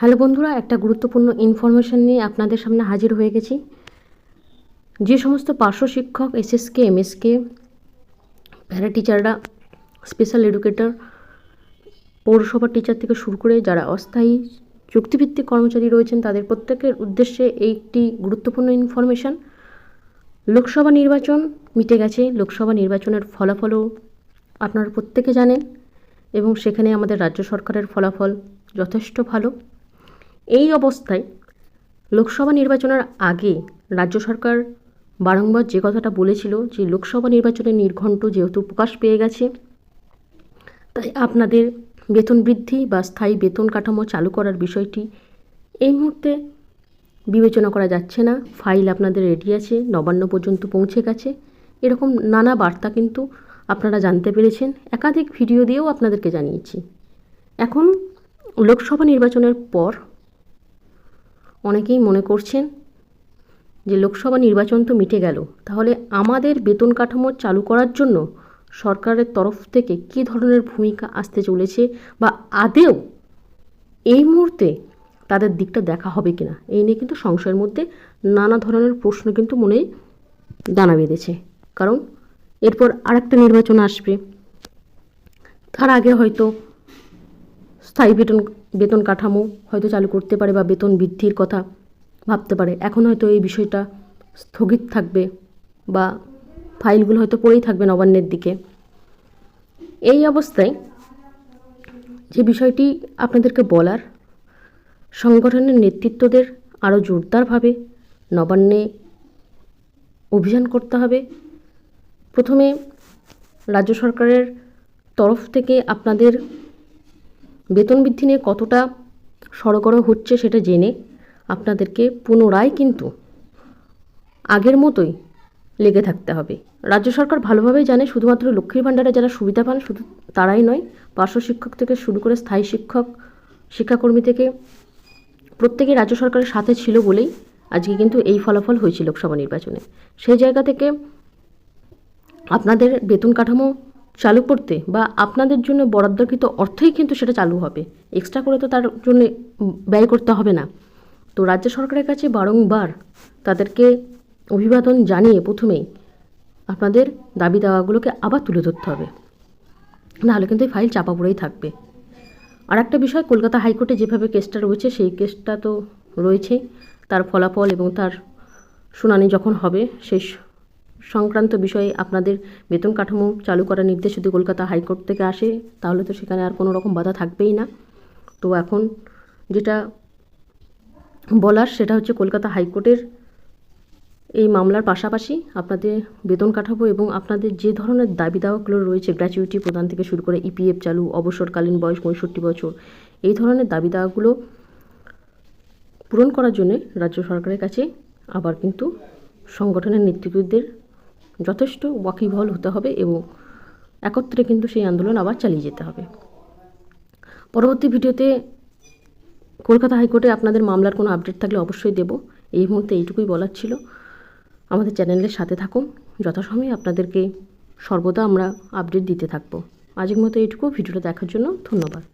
Hello বন্ধুরা, একটা গুরুত্বপূর্ণ ইনফরমেশন নিয়ে আপনাদের সামনে হাজির হয়ে গেছি। যে সমস্ত পার্শ্ব শিক্ষক এসএসকে এমএসকে প্যারা টিচাররা স্পেশাল এডুকেটর পৌরসভার টিচার থেকে শুরু করে যারা অস্থায়ী চুক্তিভিত্তিক কর্মচারী রয়েছেন, তাদের প্রত্যেকের উদ্দেশ্যে একটি গুরুত্বপূর্ণ ইনফরমেশন লোকসভা নির্বাচন মিটে গেছে। লোকসভা নির্বাচনের ফলাফলও আপনারা প্রত্যেকে জানেন এবং সেখানে আমাদের রাজ্য সরকারের ফলাফল যথেষ্ট ভালো। এই অবস্থায় লোকসভা নির্বাচনের আগে রাজ্য সরকার বারংবার যে কথাটা বলেছিল যে লোকসভা নির্বাচনের নির্ঘণ্ট যেহেতু প্রকাশ পেয়ে গেছে, তাই আপনাদের বেতন বৃদ্ধি বা স্থায়ী বেতন কাঠামো চালু করার বিষয়টি এই মুহূর্তে বিবেচনা করা যাচ্ছে না। ফাইল আপনাদের রেডি আছে, নবান্ন পর্যন্ত পৌঁছে গেছে। এরকম নানা বার্তা কিন্তু আপনারা জানতে পেরেছেন। একাধিক ভিডিও দিয়েও আপনাদেরকে জানিয়েছি। এখন লোকসভা নির্বাচনের পর অনেকেই মনে করছেন যে লোকসভা নির্বাচন তো মিটে গেল। তাহলে আমাদের বেতন কাঠামো চালু করার জন্য সরকারের তরফ থেকে কী ধরনের ভূমিকা আসতে চলেছে বা আদেও এই মুহূর্তে তাদের দিকটা দেখা হবে কিনা? এই নিয়ে কিন্তু সংশয়ের মধ্যে নানা ধরনের প্রশ্ন কিন্তু মনে দানা বেঁধেছে। কারণ এরপর আরেকটা নির্বাচন আসবে। তার আগে হয়তো স্থায়ী বেতন বেতন কাঠামো হয়তো চালু করতে পারে বা বেতন বৃদ্ধির কথা ভাবতে পারে। এখন হয়তো এই বিষয়টা স্থগিত থাকবে বা ফাইলগুলো হয়তো পড়েই থাকবে নবান্নের দিকে। এই অবস্থায় যে বিষয়টি আপনাদেরকে বলার, সংগঠনের নেতৃত্বদের আরও জোরদারভাবে নবান্নে অভিযান করতে হবে। প্রথমে রাজ্য সরকারের তরফ থেকে আপনাদের বেতন বৃদ্ধি নিয়ে কতটা সড়গড় হচ্ছে সেটা জেনে আপনাদেরকে পুনরায় কিন্তু আগের মতোই লেগে থাকতে হবে। রাজ্য সরকার ভালোভাবেই জানে শুধুমাত্র লক্ষ্মীর ভাণ্ডারে যারা সুবিধা পান শুধু তারাই নয়, পার্শ্ব শিক্ষক থেকে শুরু করে স্থায়ী শিক্ষক, শিক্ষাকর্মী থেকে প্রত্যেকেই রাজ্য সরকারের সাথে ছিল বলেই আজকে কিন্তু এই ফলাফল হয়েছে লোকসভা নির্বাচনে। সেই জায়গা থেকে আপনাদের বেতন কাঠামো চালু করতে বা আপনাদের জন্য বরাদ্দকৃত অর্থই কিন্তু সেটা চালু হবে। এক্সট্রা করে তো তার জন্য ব্যয় করতে হবে না। তো রাজ্য সরকারের কাছে বারংবার তাদেরকে অভিবাদন জানিয়ে প্রথমেই আপনাদের দাবি দাওয়াগুলোকে আবার তুলে ধরতে হবে। নাহলে কিন্তু এই ফাইল চাপা পড়েই থাকবে। আর একটা বিষয়, কলকাতা হাইকোর্টে যেভাবে কেসটা রয়েছে, সেই কেসটা তো রয়েছেই। তার ফলাফল এবং তার শুনানি যখন হবে সেই সংক্রান্ত বিষয়ে আপনাদের বেতন কাঠামো চালু করার নির্দেশ যদি কলকাতা হাইকোর্ট থেকে আসে, তাহলে তো সেখানে আর কোনো রকম বাধা থাকবেই না। তো এখন যেটা বলার সেটা হচ্ছে কলকাতা হাইকোর্টের এই মামলার পাশাপাশি আপনাদের বেতন কাঠামো এবং আপনাদের যে ধরনের দাবি দাওয়াগুলো রয়েছে, গ্র্যাচুইটি প্রদান থেকে শুরু করে ইপিএফ চালু, অবসরকালীন বয়স পঁয়ষট্টি বছর, এই ধরনের দাবি দাওয়াগুলো পূরণ করার জন্য রাজ্য সরকারের কাছে আবার কিন্তু সংগঠনের নেতৃত্বদের যথেষ্ট ওয়াকিবহল হতে হবে এবং একত্রে কিন্তু সেই আন্দোলন আবার চালিয়ে যেতে হবে। পরবর্তী ভিডিওতে কলকাতা হাইকোর্টে আপনাদের মামলার কোনো আপডেট থাকলে অবশ্যই দেব। এই মুহূর্তে এইটুকুই বলার ছিল। আমাদের চ্যানেলের সাথে থাকুন। যথাসময়ে আপনাদেরকে সর্বদা আমরা আপডেট দিতে থাকব। আজকের মতো এইটুকু। ভিডিওটা দেখার জন্য ধন্যবাদ।